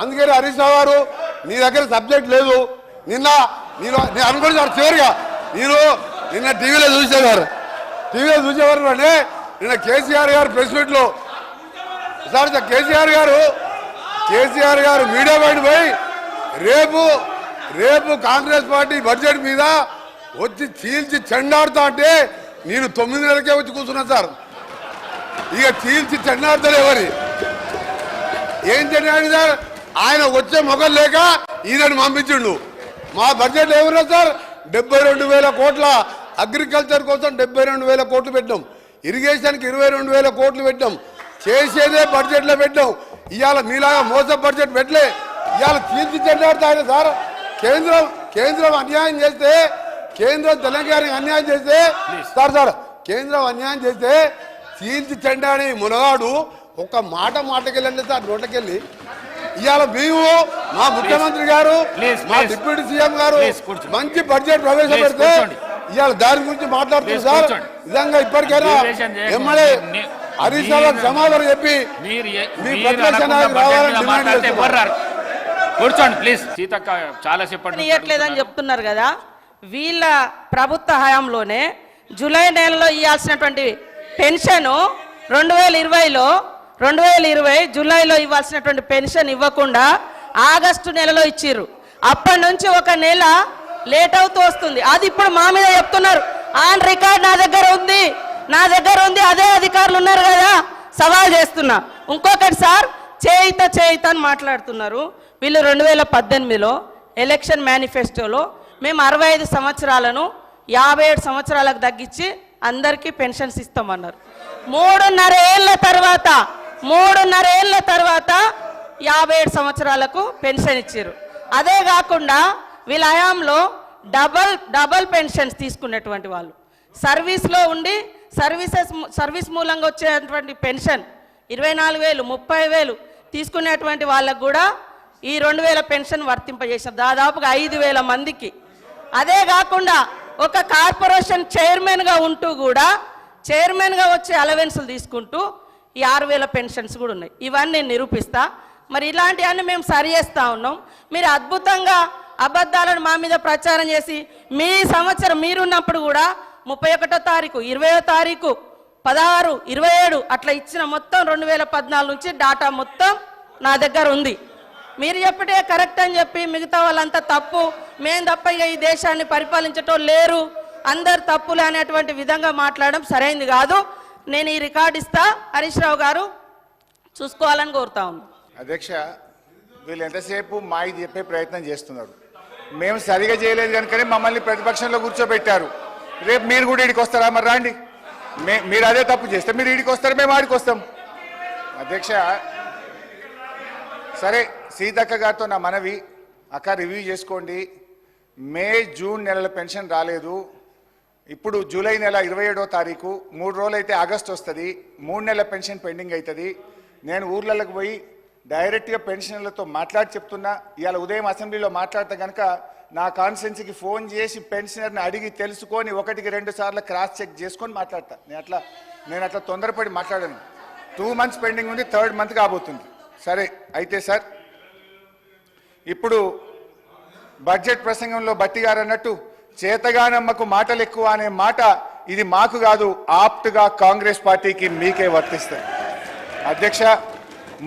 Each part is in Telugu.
అందుకని హరీష్ రావు గారు నీ దగ్గర సబ్జెక్ట్ లేదు. నిన్న నేను నేను అనుకుంటున్నాను చివరిగా నేను నిన్న టీవీలో చూసేవారు. టీవీలో చూసేవారు అంటే నిన్న కేసీఆర్ గారు ప్రెస్ మీట్లో సార్ కేసీఆర్ గారు కేసీఆర్ గారు మీడియా బయట పోయి రేపు రేపు కాంగ్రెస్ పార్టీ బడ్జెట్ మీద వచ్చి చీల్చి చెండాడుతా అంటే నేను తొమ్మిది నెలలకే వచ్చి కూర్చున్నా సార్. ఇక చీల్చి చెండాడుతలేవని ఏం చెండాడు సార్? ఆయన వచ్చే మొగలు లేక ఈయనని పంపించిండు. మా బడ్జెట్ ఏమన్నా సార్? డెబ్బై రెండు వేల కోట్ల అగ్రికల్చర్ కోసం డెబ్బై రెండు వేల కోట్లు పెట్టాం ఇరిగేషన్కి ఇరవై రెండు వేల కోట్లు పెట్టాం చేసేదే బడ్జెట్లో పెట్టాం ఇవాళ మీలాగా మోస బడ్జెట్ పెట్టలే. ఇవాళ తీర్చి చెండాడుతాయి సార్. కేంద్రం కేంద్రం అన్యాయం చేస్తే కేంద్రం తెలంగాణకి అన్యాయం చేస్తే సార్ సార్ కేంద్రం అన్యాయం చేస్తే చీల్చి చెండాని మునగాడు. ఒక్క మాట మాటకెళ్ళండి సార్ నోటకెళ్ళి ఇవాళ మేము మా ముఖ్యమంత్రి గారు మా. డిప్యూటీ సీఎం గారు. మంచి బడ్జెట్ ప్రవేశపెడితే. ఇవాళ దాని గురించి మాట్లాడుతున్నారు Please, సార్. నిజంగా ఇప్పటికైనా. ఎమ్మెల్యే హరీష్ రావు సమాధానం చెప్పి మీ ప్రతిపక్ష రావాలని డిమాండ్. కూర్చోండి ప్లీజ్ సీతక్క చాలా చెప్పండి ఇవ్వట్లేదని చెప్తున్నారు కదా వీళ్ళ ప్రభుత్వ హయాంలోనే జూలై నెలలో ఇవ్వాల్సినటువంటి పెన్షన్ రెండు వేల ఇరవైలో రెండు వేల ఇరవై జూలైలో ఇవ్వాల్సినటువంటి పెన్షన్ ఇవ్వకుండా ఆగస్టు నెలలో ఇచ్చిర్రు. అప్పటి నుంచి ఒక నెల లేట్ అవుతూ వస్తుంది. అది ఇప్పుడు మా మీద చెప్తున్నారు. ఆన్ రికార్డ్ నా దగ్గర ఉంది. నా దగ్గర ఉంది. అదే అధికారులు ఉన్నారు కదా. సవాల్ చేస్తున్నా. ఇంకొకటి సార్ చేయిత చేయిత అని మాట్లాడుతున్నారు. వీళ్ళు రెండు వేల పద్దెనిమిదిలో ఎలక్షన్ మేనిఫెస్టోలో మేము అరవై ఐదు సంవత్సరాలను యాభై ఏడు సంవత్సరాలకు తగ్గించి అందరికీ పెన్షన్స్ ఇస్తామన్నారు. మూడున్నర ఏళ్ళ తర్వాత మూడున్నర ఏళ్ళ తర్వాత యాభై ఏడు సంవత్సరాలకు పెన్షన్ ఇచ్చారు అదే కాకుండా వీళ్ళ హయాంలో డబల్ డబల్ పెన్షన్స్ తీసుకున్నటువంటి వాళ్ళు. సర్వీస్లో ఉండి సర్వీసెస్ సర్వీస్ మూలంగా వచ్చేటువంటి పెన్షన్ ఇరవై నాలుగు వేలు ముప్పై వేలు తీసుకునేటువంటి వాళ్ళకు కూడా ఈ రెండు వేల పెన్షన్ వర్తింపజేసిన దాదాపుగా ఐదు వేల మందికి. అదే కాకుండా ఒక కార్పొరేషన్ చైర్మన్గా ఉంటూ కూడా చైర్మన్గా వచ్చే అలవెన్సులు తీసుకుంటూ ఈ ఆరు వేల పెన్షన్స్ కూడా ఉన్నాయి. ఇవన్నీ నేను నిరూపిస్తా. మరి ఇలాంటివన్నీ మేము సరి చేస్తూ ఉన్నాం. మీరు అద్భుతంగా అబద్ధాలను మా మీద ప్రచారం చేసి మీ సంవత్సరం మీరున్నప్పుడు కూడా ముప్పై ఒకటో తారీఖు ఇరవయో తారీఖు పదహారు ఇరవై ఏడు అట్లా ఇచ్చిన మొత్తం రెండు వేల పద్నాలుగు నుంచి డాటా మొత్తం నా దగ్గర ఉంది. మీరు చెప్పటే కరెక్ట్ అని చెప్పి మిగతా వాళ్ళంతా తప్పు. మేము తప్ప ఇక ఈ దేశాన్ని పరిపాలించటం లేరు. అందరు తప్పులు అనేటువంటి విధంగా మాట్లాడడం సరైంది కాదు. నేను ఈ రికార్డు ఇస్తా. హరీష్ రావు గారు చూసుకోవాలని కోరుతా ఉన్నాను అధ్యక్ష వీళ్ళు ఎంతసేపు మా ఇది చెప్పే ప్రయత్నం చేస్తున్నారు. మేము సరిగా చేయలేదు కనుకనే మమ్మల్ని ప్రతిపక్షంలో కూర్చోబెట్టారు. రేపు మీరు కూడా ఇడికి వస్తారా? మరి రాండి. మీరు అదే తప్పు చేస్తే మీరు ఇడికి వస్తారు మేము ఆడికి వస్తాం. అధ్యక్ష సరే సీతక్క గారితో నా మనవి. అక్క రివ్యూ చేసుకోండి. మే జూన్ నెలల పెన్షన్ రాలేదు. ఇప్పుడు జూలై నెల ఇరవై ఏడో తారీఖు మూడు రోజులు అయితే ఆగస్ట్ వస్తుంది మూడు నెలల పెన్షన్ పెండింగ్ అవుతుంది నేను ఊర్లలోకి పోయి డైరెక్ట్గా పెన్షన్లతో మాట్లాడి చెప్తున్నా ఇవాళ ఉదయం అసెంబ్లీలో మాట్లాడితే కనుక నా కాన్స్టిట్యున్సీకి ఫోన్ చేసి పెన్షనర్ని అడిగి తెలుసుకొని ఒకటికి రెండు సార్లు క్రాస్ చెక్ చేసుకొని మాట్లాడతా. నేను అట్లా నేను అట్లా తొందరపడి మాట్లాడాను. టూ మంత్స్ పెండింగ్ ఉంది థర్డ్ మంత్ కాబోతుంది. సరే అయితే సార్ ఇప్పుడు బడ్జెట్ ప్రసంగంలో బట్టి గారు అన్నట్టు చేతగానమ్మకు మాటలు ఎక్కువ అనే మాట ఇది మాకు కాదు ఆప్ట్గా కాంగ్రెస్ పార్టీకి మీకే వర్తిస్తాయి. అధ్యక్ష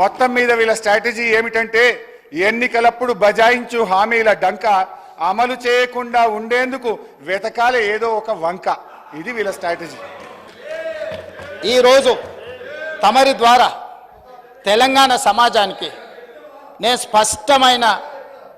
మొత్తం మీద వీళ్ళ స్ట్రాటజీ ఏమిటంటే ఎన్నికలప్పుడు బజాయించు హామీల డంక అమలు చేయకుండా ఉండేందుకు వెతకాల ఏదో ఒక వంక. ఇది వీళ్ళ స్ట్రాటజీ. ఈరోజు తమరి ద్వారా తెలంగాణ సమాజానికి నేను స్పష్టమైన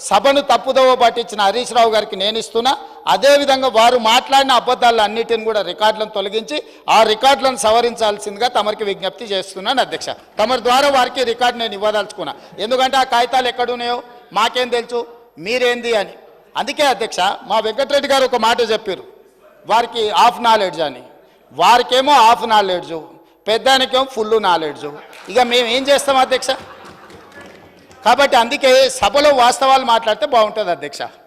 సభను తప్పుదోవ పట్టించిన హరీష్ రావు గారికి నేను ఇస్తున్నా. అదేవిధంగా వారు మాట్లాడిన అబద్ధాలు అన్నిటిని కూడా రికార్డులను తొలగించి ఆ రికార్డులను సవరించాల్సిందిగా తమరికి విజ్ఞప్తి చేస్తున్నాను అధ్యక్ష. తమరి ద్వారా వారికి రికార్డు నేను ఇవ్వదలుచుకున్నా. ఎందుకంటే ఆ కాగితాలు ఎక్కడున్నాయో మాకేం తెలుసు? మీరేంది అని. అందుకే అధ్యక్ష మా వెంకటరెడ్డి గారు ఒక మాట చెప్పారు. వారికి హాఫ్ నాలెడ్జ్ అని. వారికేమో హాఫ్ నాలెడ్జ్. పెద్దానికేమో ఫుల్ నాలెడ్జ్. ఇక మేము ఏం చేస్తాం అధ్యక్ష? కాబట్టి అందుకే సభలో వాస్తవాలు మాట్లాడితే బాగుంటుంది అధ్యక్ష.